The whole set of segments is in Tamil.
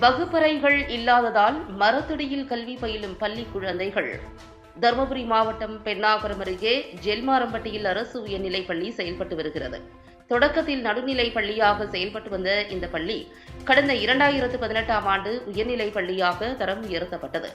வகுப்பறைகள் இல்லாததால் மரத்தடியில் கல்வி பயிலும் பள்ளி குழந்தைகள். தருமபுரி மாவட்டம் பெண்ணாகரம் அருகே ஜெல்மாரம்பட்டியில் அரசு உயர்நிலைப் பள்ளி செயல்பட்டு வருகிறது. தொடக்கத்தில் நடுநிலை பள்ளியாக செயல்பட்டு வந்த இந்த பள்ளி கடந்த இரண்டாயிரத்து பதினெட்டாம் ஆண்டு உயர்நிலைப் பள்ளியாக தரம் உயர்த்தப்பட்டது.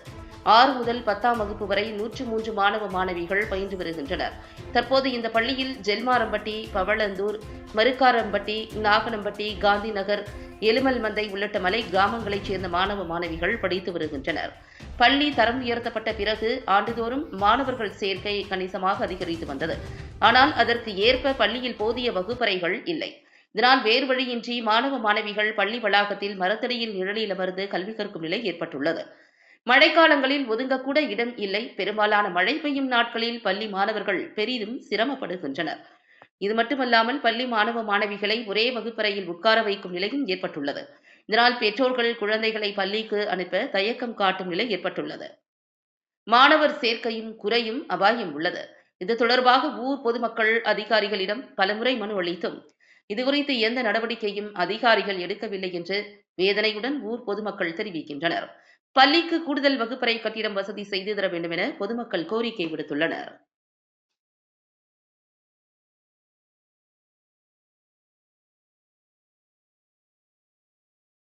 ஆறு முதல் பத்தாம் வகுப்பு வரை நூற்று மூன்று மாணவ மாணவிகள் பயின்று வருகின்றனர். தற்போது இந்த பள்ளியில் ஜெல்மாரம்பட்டி பவளந்தூர் மருக்காரம்பட்டி நாகனம்பட்டி காந்தி நகர் எலுமல் மந்தை உள்ளிட்ட மலை கிராமங்களைச் சேர்ந்த மாணவ மாணவிகள் படித்து வருகின்றனர். பள்ளி தரம் உயர்த்தப்பட்ட பிறகு ஆண்டுதோறும் மாணவர்கள் சேர்க்கை கணிசமாக அதிகரித்து வந்தது. ஆனால் அதற்கு ஏற்ப பள்ளியில் போதிய வகுப்பறைகள் இல்லை. இதனால் வேறு வழியின்றி மாணவ மாணவிகள் பள்ளி வளாகத்தில் மரத்தடியின் நிழலில் அமர்ந்து கல்வி கற்கும் நிலை ஏற்பட்டுள்ளது. மழைக்காலங்களில் ஒதுங்கக்கூட இடம் இல்லை. பெரும்பாலான மழை பெய்யும் நாட்களில் பள்ளி மாணவர்கள் பெரிதும் சிரமப்படுகின்றனர். இது மட்டுமல்லாமல் பள்ளி மாணவ மாணவிகளை ஒரே வகுப்பறையில் உட்கார வைக்கும் நிலையும் ஏற்பட்டுள்ளது. இதனால் பெற்றோர்கள் குழந்தைகளை பள்ளிக்கு அனுப்ப தயக்கம் காட்டும் நிலை ஏற்பட்டுள்ளது. மாணவர் சேர்க்கையும் குறையும் அபாயம் உள்ளது. இது தொடர்பாக ஊர் பொதுமக்கள் அதிகாரிகளிடம் பலமுறை மனு அளித்தும் இதுகுறித்து எந்த நடவடிக்கையும் அதிகாரிகள் எடுக்கவில்லை என்று வேதனையுடன் ஊர் பொதுமக்கள் தெரிவிக்கின்றனர். பள்ளிக்கு கூடுதல் வகுப்பறை கட்டிடம் வசதி செய்து தர வேண்டும் என பொதுமக்கள் கோரிக்கை விடுத்துள்ளனர்.